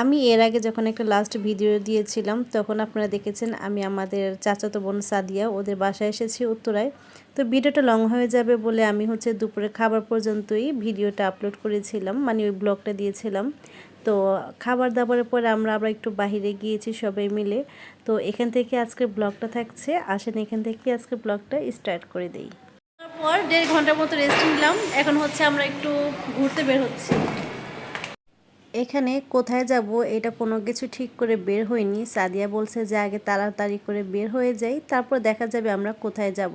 আমি এর আগে যখন একটা লাস্ট ভিডিও দিয়েছিলাম, তখন আপনারা দেখেছেন আমি আমাদের চাচাতো বোন সাদিয়া, ওদের বাসায় এসেছি উত্তরায়। তো ভিডিওটা লং হয়ে যাবে বলে আমি হচ্ছে দুপুরে খাবার পর্যন্তই ভিডিওটা আপলোড করেছিলাম মানে ওই ব্লগটা দিয়েছিলাম। তো খাবার দাবারের পরে আমরা আবার একটু বাহিরে গিয়েছি সবাই মিলে। তো এখান থেকে আজকে ব্লগটা থাকছে, আসেন এখান থেকে আজকে ব্লগটা স্টার্ট করে দেই। তারপর দেড় ঘণ্টার মতো রেস্ট নিলাম, এখন হচ্ছে আমরা একটু ঘুরতে বের হচ্ছি। এখানে কোথায় যাব এটা কোনো কিছু ঠিক করে বের হয়নি। সাদিয়া বলছে যে আগে তাড়াতাড়ি করে বের হয়ে যাই, তারপর দেখা যাবে আমরা কোথায় যাব।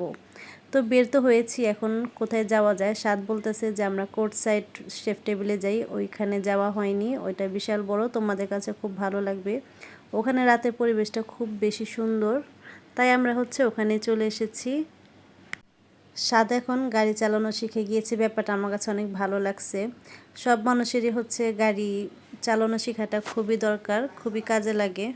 তো বের তো হয়েছি, এখন কোথায় যাওয়া যায়? সাদ বলতেছে যে আমরা কোর্ট সাইড শেফ টেবিলে যাই, ওইখানে যাওয়া হয়নি। ওইটা বিশাল বড়, তোমাদের কাছে খুব ভালো লাগবে। ওখানে রাতের পরিবেশটা খুব বেশি সুন্দর, তাই আমরা হচ্ছে ওখানে চলে এসেছি। স্বাদ এখন গাড়ি চালানো শিখে গিয়েছে। ব্যাপারটা আমার কাছে অনেক ভালো লাগছে। সব মানুষেরই হচ্ছে গাড়ি চালানো শেখাটা খুবই দরকার, খুবই কাজে লাগে।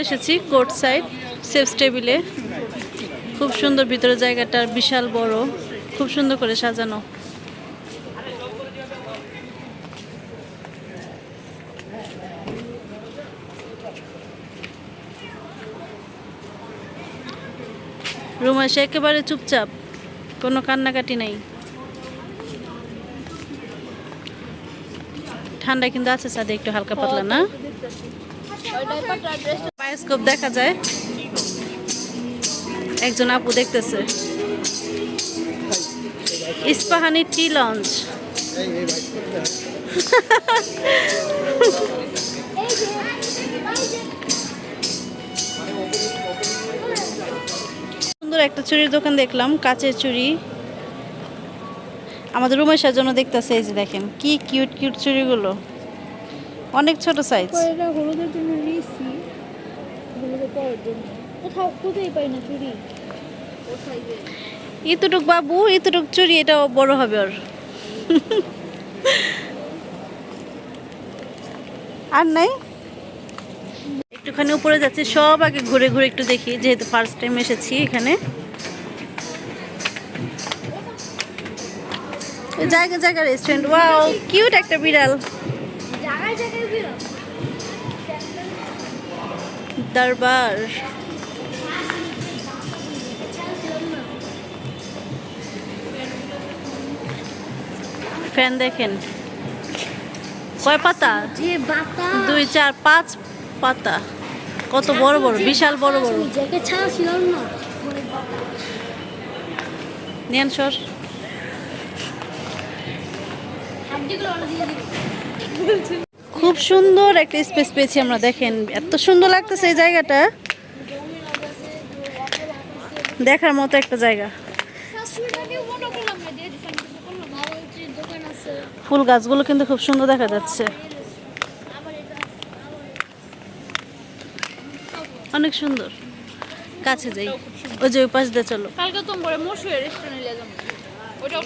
চলে এসেছি কোর্ট সাইড, সেফ টেবিলে। খুব সুন্দর ভিতরে জায়গাটা বিশাল বড়, খুব সুন্দর করে সাজানো। রুমা সে একেবারে চুপচাপ, কোনো কান্নাকাটি নাই। ঠান্ডা কিন্তু আছে সাথে, একটু হালকা পাতলা, না? বায়োস্কোপ দেখা যায়। একজন আপু দেখতেছে। Ispahani tea launch. সুন্দর একটা চুরির দোকান দেখলাম, কাচের চুড়ি আমাদের রুমের সাজানো দেখতেছে, এই যে দেখেন, কি কিউট কিউট চুড়িগুলো অনেক ছোট সাইজ এটা হলুদের জন্য কোথাও খুঁজেই পাই চুড়ি কোথায় বাবু ইতুটুক চুরি এটা বড় হবে ওর। আর নাই? একটুখানি উপরে যাচ্ছি, সব আগে ঘুরে ঘুরে একটু দেখি, যেহেতু ফার্স্ট টাইম এসেছি এখানে। জায়গা জায়গা রেস্টুরেন্ট ওয়াও কিউট একটা বিড়াল। জায়গায় জায়গায় বেরো দরবার ফ্যান দেখেন। কয় পাতা? দুই চার পাঁচ পাতা। কত বড় বড় বিশাল বড় বড়। নেন সর। খুব সুন্দর একটা স্পেস পেয়েছি আমরা দেখেন এত সুন্দর লাগতেছে এই জায়গাটা। দেখার মতো একটা জায়গা। ফুল গাছগুলো কিন্তু খুব সুন্দর দেখা যাচ্ছে। অনেক সুন্দর। কাছে যাই। ওই যে ওই পাশ দিয়ে চলো। কালকে তো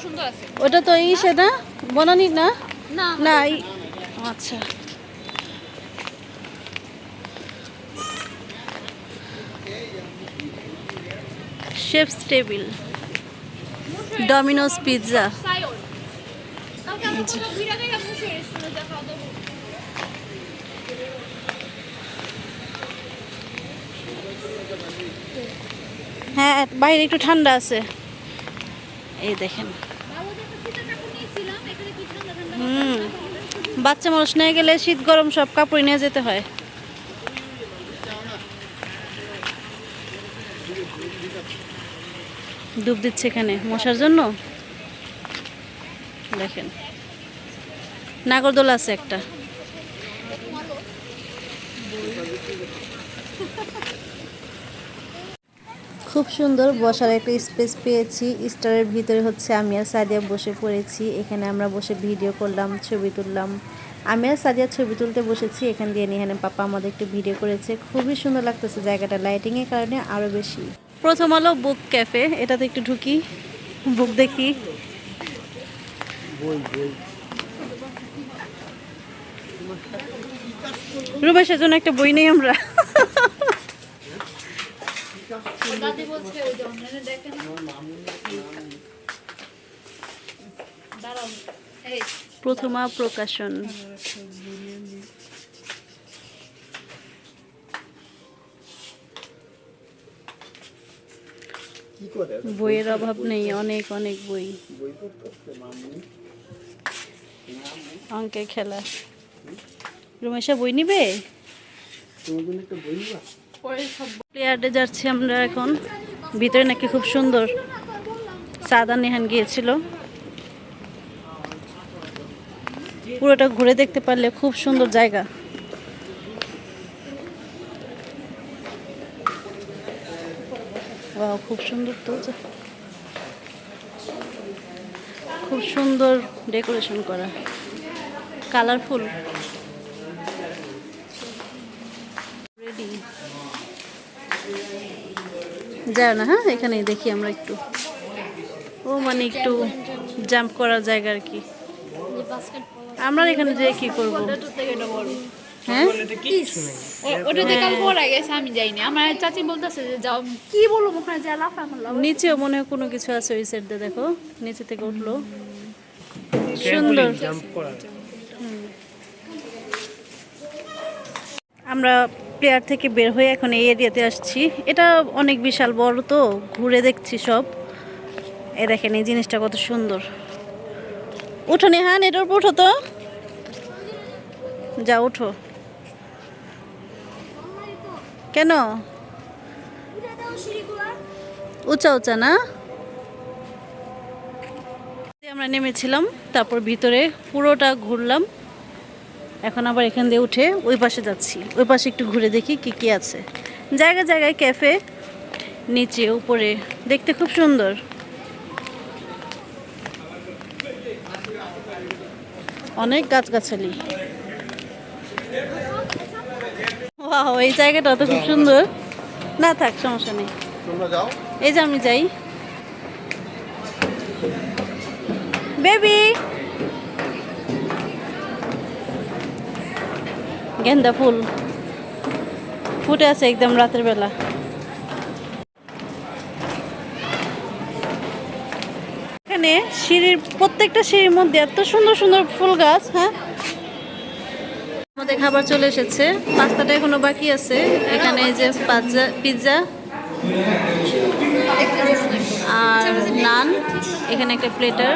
সুন্দর আছে। ওটা তো ইসে না? বনানি না? না না আচ্ছা। Chef's table. Domino's pizza. হ্যাঁ বাইরে একটু ঠান্ডা আছে। এই দেখেন। হুম, বাচ্চা মানুষ নিয়ে গেলে শীত গরম সব কাপড় নিয়ে যেতে হয়। ডুব দিচ্ছে এখানে মশার জন্য? দেখেন। নাগরদোলা আছে একটা। খুব সুন্দর, বসার একটা স্পেস পেয়েছি। স্টারের ভিতরে হচ্ছে আমি আর সাদিয়া বসে পড়েছি। এখানে আমরা বসে ভিডিও করলাম, ছবি তুললাম। আমি আর সাদিয়া ছবি তুলতে বসেছি, এখান দিয়ে নিহানের পাপা আমাদের একটু ভিডিও করেছে। খুবই সুন্দর লাগতেছে জায়গাটা লাইটিংয়ের কারণে আরও বেশি। প্রথম আলো বুক ক্যাফে, এটাতে একটু ঢুকি, বুক দেখি। রুমেশের জন্য একটা বই নেই আমরা। প্রথমা প্রকাশন। বইয়ের অভাব নেই অনেক অনেক বই। বই পড়তে মামনি অঙ্কের খেলা। রুমেশা বই নিবে? প্লেয়ার্ডে যাচ্ছি আমরা এখন। ভিতরে নাকি খুব সুন্দর। সাদা নেহান গিয়েছিল। পুরোটা ঘুরে দেখতে পারলে খুব সুন্দর জায়গা। Wow, খুব সুন্দর তো খুব সুন্দর ডেকোরেশন করা। কালারফুল। রেডি যাও না হ্যাঁ এখানেই দেখি আমরা একটু। ও মানে একটু জাম্প করার জায়গা আর কি। আমরা এখানে যেয়ে কি করব? হ্যাঁ? ও- ওটাতে কাল পড়া গেছে আমি যাইনি। আমার চাচি বলতেছে যে যাও কি বলব ওখানে যা লাফা আমার নিচেও মনে হয় কোনো কিছু আছে ওই সাইড দিয়ে দেখো। নিচে থেকে উঠল। সুন্দর। হুম। আমরা প্লেয়ার থেকে বের হয়ে এখন এই এরিয়াতে আসছি। এটা অনেক বিশাল বড় তো ঘুরে দেখছি সব। এ দেখেন এই জিনিসটা কত সুন্দর। উঠো নেহান এটার উপর উঠো তো। যা উঠো। কেন? উঁচা উঁচা না? আমরা নেমেছিলাম, তারপর ভিতরে পুরোটা ঘুরলাম। এখন আবার এখান দিয়ে উঠে ওই পাশে যাচ্ছি। ওই পাশে একটু ঘুরে দেখি কি কি আছে। জায়গা জায়গায় ক্যাফে। নিচে, উপরে। দেখতে খুব সুন্দর। অনেক গাছগাছালি। ওয়াও এই জায়গাটা তো খুব সুন্দর। না থাক সমস্যা নেই। এই যে আমি যাই। বেবি! গেন্দা ফুল। ফুটে আছে একদম রাতের বেলা। এখানে সিঁড়ির প্রত্যেকটা সিঁড়ির মধ্যে এত সুন্দর সুন্দর ফুল গাছ হ্যাঁ? আমাদের খাবার চলে এসেছে। পাস্তাটা এখনও বাকি আছে। এখানে এই যে পাজা পিৎজা আর নান, এখানে একটা প্লেটার।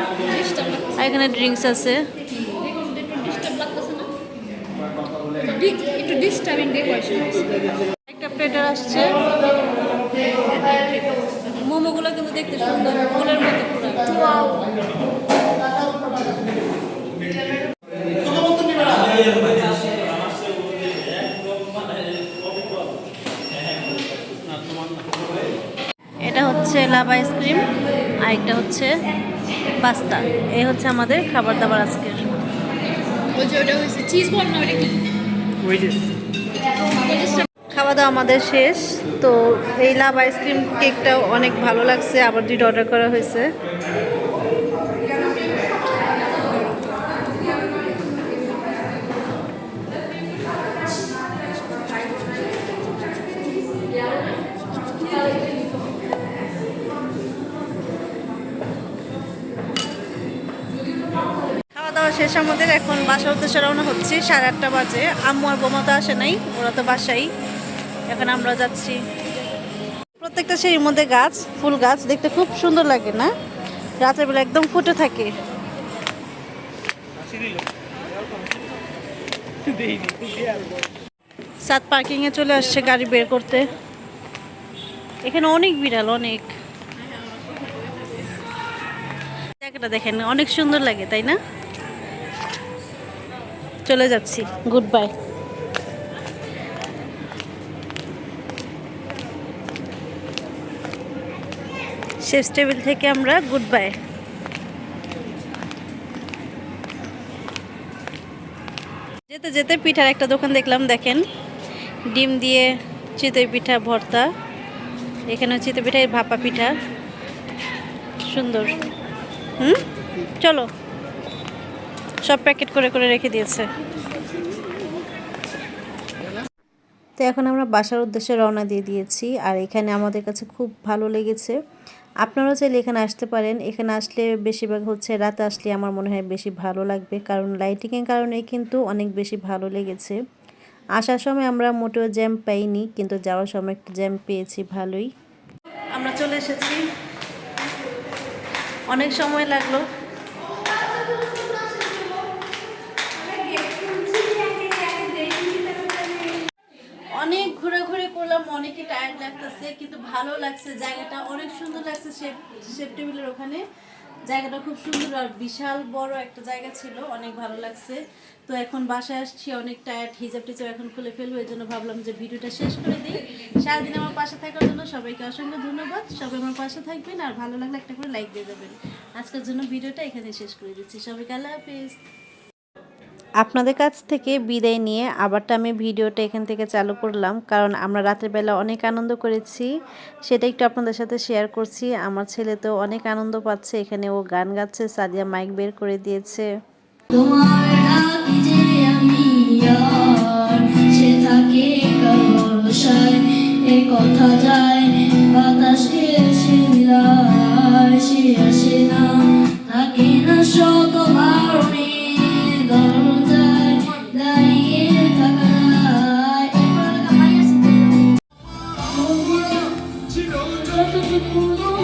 আর এখানে ড্রিঙ্কস আছে। একটা প্লেটার আসছে। মোমোগুলো কিন্তু দেখতে সুন্দর। ফুলের মতো লাভ আইসক্রিম আর একটা হচ্ছে পাস্তা। এই হচ্ছে আমাদের খাবার দাবার আজকের খাওয়া দাওয়া আমাদের শেষ। তো এই লাভ আইসক্রিম কেকটাও অনেক ভালো লাগছে আবার দুইটা অর্ডার করা হয়েছে। শেষ আমাদের, এখন বাসার উদ্দেশ্যে রওনা হচ্ছে। সাড়ে আটটা বাজে। আম্মু আর বোমা তো আসে নাই, ওরা তো বাসাই এখন আমরা যাচ্ছি। প্রত্যেকটা সিঁড়ির মধ্যে গাছ, ফুল গাছ, দেখতে খুব সুন্দর লাগে না? রাতের বেলা একদম ফুটে থাকে। সাত পার্কিং এ চলে আসছে গাড়ি বের করতে। এখানে অনেক বিড়াল, অনেক। জায়গাটা দেখেন, অনেক সুন্দর লাগে, তাই না? চলে যাচ্ছি। গুড বাই শেষ টেবিল থেকে আমরা গুড বাই যেতে যেতে পিঠার একটা দোকান দেখলাম, দেখেন। ডিম দিয়ে চিতই পিঠা, ভর্তা। এখানে চিতই পিঠা ভাপা পিঠা। সুন্দর। হুম? চলো। সব প্যাকেট করে করে রেখে দিয়েছে। তো এখন আমরা বাসার উদ্দেশ্যে রওনা দিয়ে দিয়েছি, আর এখানে আমাদের কাছে খুব ভালো লেগেছে। আপনারাও চাইলে এখানে আসতে পারেন। এখানে আসলে বেশিরভাগ হচ্ছে রাতে আসলে আমার মনে হয় বেশি ভালো লাগবে, কারণ লাইটিংয়ের কারণে কিন্তু অনেক বেশি ভালো লেগেছে। আসার সময় আমরা মোটেও জ্যাম পাইনি, কিন্তু যাওয়ার সময় একটু জ্যাম পেয়েছি, ভালোই। আমরা চলে এসেছি। অনেক সময় লাগল অনেক ঘোরাঘুরি করলাম অনেকই টায়ার্ড লাগতেছে, কিন্তু ভালো লাগছে। জায়গাটা অনেক সুন্দর লাগছে শেপ শেপ টেবিলের ওখানে। জায়গাটা খুব সুন্দর আর বিশাল বড় একটা জায়গা ছিল, অনেক ভালো লাগছে। তো এখন বাসায় আসছি, অনেক টায়ার্ড হিজাব টিজাব এখন খুলে ফেলব, এই জন্য ভাবলাম যে ভিডিওটা শেষ করে দিই। সারাদিন আমার পাশে থাকার জন্য সবাইকে অসংখ্য ধন্যবাদ। সবাই আমার পাশে থাকবেন আর ভালো লাগলে একটা করে লাইক দিয়ে দেবেন। আজকের জন্য ভিডিওটা এখানে শেষ করে দিচ্ছি। সবাইকে আল্লাহ হাফিজ। আপনাদের কাছ থেকে বিদায় নিয়ে আবারটা আমি ভিডিওটা এখান থেকে চালু করলাম, কারণ আমরা রাতের বেলা অনেক আনন্দ করেছি। সেটা একটু আপনাদের সাথে শেয়ার করছি। আমার ছেলে তো অনেক আনন্দ পাচ্ছে, এখানে ও গান গাচ্ছে, সাদিয়া মাইক বের করে দিয়েছে। শত Hallelujah.